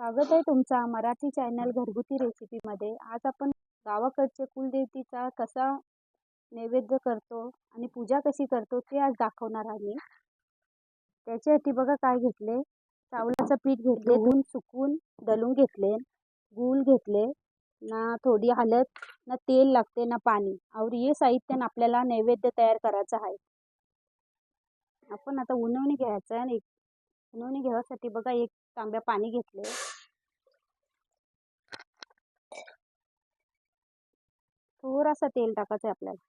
स्वागत आहे तुमचा मराठी चॅनल घरगुती रेसिपीमध्ये आज आपण गावाकडचे कुलदेवतीचा कसा नैवेद्य करतो आणि पूजा कशी करतो ते आज दाखवणार आम्ही त्याच्यासाठी बघा काय घेतले. चावलाचं पीठ घेतले धुवून सुकवून दलून घेतले गूळ घेतले ना थोडी हळद ना तेल लागते ना पाणी. और हे साहित्य आपल्याला नैवेद्य तयार करायचं आहे. आपण आता उन्हवणी घ्यायचं आहे आणि उन्हवणी घ्यायसाठी बघा एक तांब्या पाणी घेतले. थोडासा तेल टाकायचं आहे आपल्याला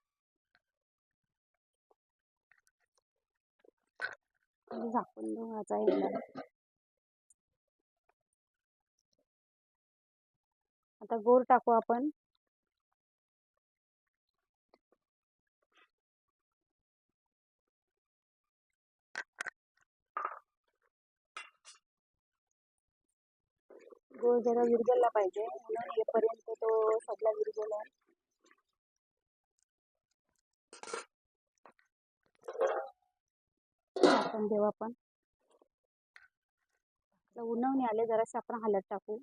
झाकून ठेवायचा आहे आता गोर टाकू आपण. गोळ जरा विरगळला पाहिजे. म्हणून येपर्यंत तो सगळा विरगळला आपण देऊ आपण. उन्हवणे आले जरासे आपण हलत टाकू.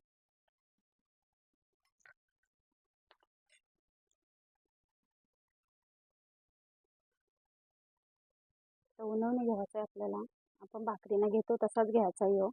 तर उन्हवणे घ्यायचं आहे आपल्याला. आपण भाकरीनं घेतो तसाच घ्यायचा हो.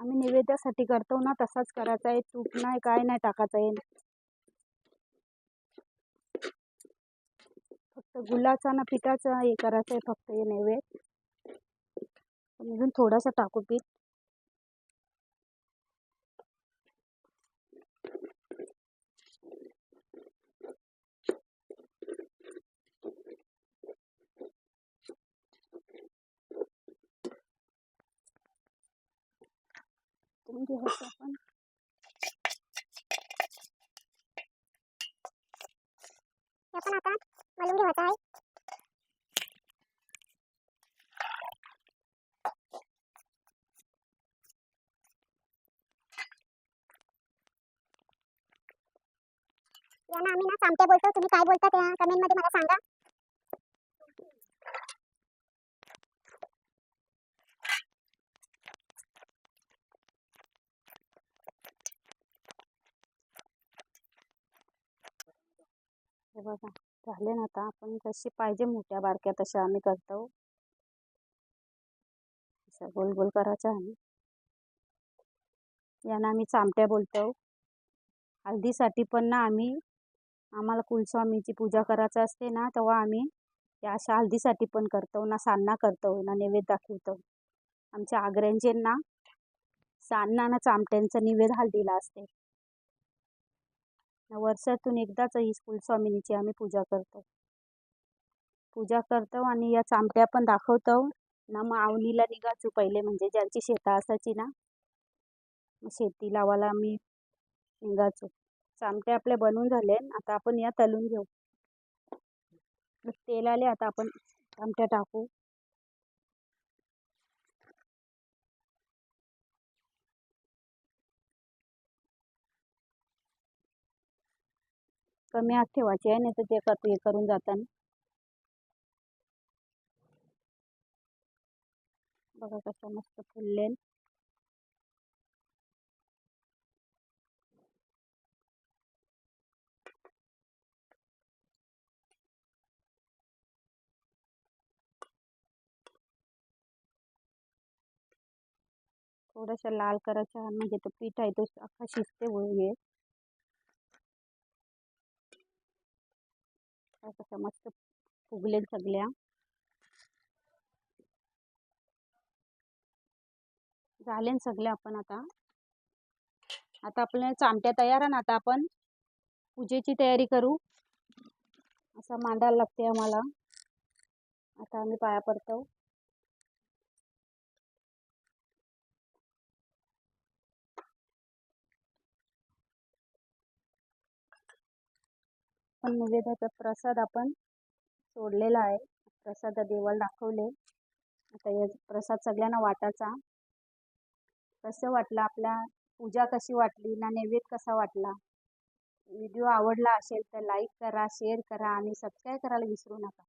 आम्ही नैवेद्यासाठी करतो ना तसाच करायचा आहे. तूप नाही काय नाही टाकायचं आहे. फक्त गुलाचा ना पिठाचा हे करायचं आहे फक्त हे नैवेद्य. अजून थोडासा टाकू पीठ. म्हणजे घ्यायचं आपण आपण आता मलून घ्यायचा आहे. यांना आम्ही ना चामट्या बोलतो. तुम्ही काय बोलता त्या कमेंटमध्ये मला सांगा. हे बघा झाले ना आता. आपण जशी पाहिजे मोठ्या बारक्या तशा आम्ही करतो. अशा गोल गोल करायच्या आम्ही यांना आम्ही चामट्या बोलतो. हळदीसाठी पण ना आम्ही आम्हाला कुलस्वामीची पूजा करायचं असते ना तेव्हा आम्ही या अशा हळदीसाठी पण करतो. ना सान्ना करतो ना नैवेद्य दाखवतो. आमच्या आग्र्यांचे ना सान्ना ना चामट्यांचा निवेद हळदीला असते. वर्षातून एकदाच ही कुलस्वामिनीची आम्ही पूजा करतो. पूजा करतो आणि या चामट्या पण दाखवतो. ना मग आवनीला निघायचो पहिले म्हणजे ज्यांची शेतं असायची ना मग शेती लावायला आम्ही निघायचो. चामटे आपले बनवून झाले आता आपण या तलून घेऊ. तेल आले आता आपण चामट्या टाकू. कमी आत ठेवायची आहे नाही तर ते हे करून जाताना. बघा कसं मस्त फुललेल थोड्याशा लाल करायच्या म्हणजे तो पीठ आहे तो अख्खा शिजते हे. कशा मस्त फुगलेल सगळ्या. झाले सगळ्या आपण आता. आता आपल्या चामट्या तयार आहे ना आता आपण पूजेची तयारी करू. असा मांडायला लागते आम्हाला. आता आम्ही पाया पडतो. पण निवेदाचा प्रसाद आपण सोडलेला आहे. प्रसाद देवाला दाखवले. आता या प्रसाद सगळ्यांना वाटायचा. कसं वाटलं आपला पूजा कशी वाटली ना नैवेद्य कसा वाटला? व्हिडिओ आवडला असेल तर लाईक करा शेअर करा आणि सबस्क्राईब करायला विसरू नका.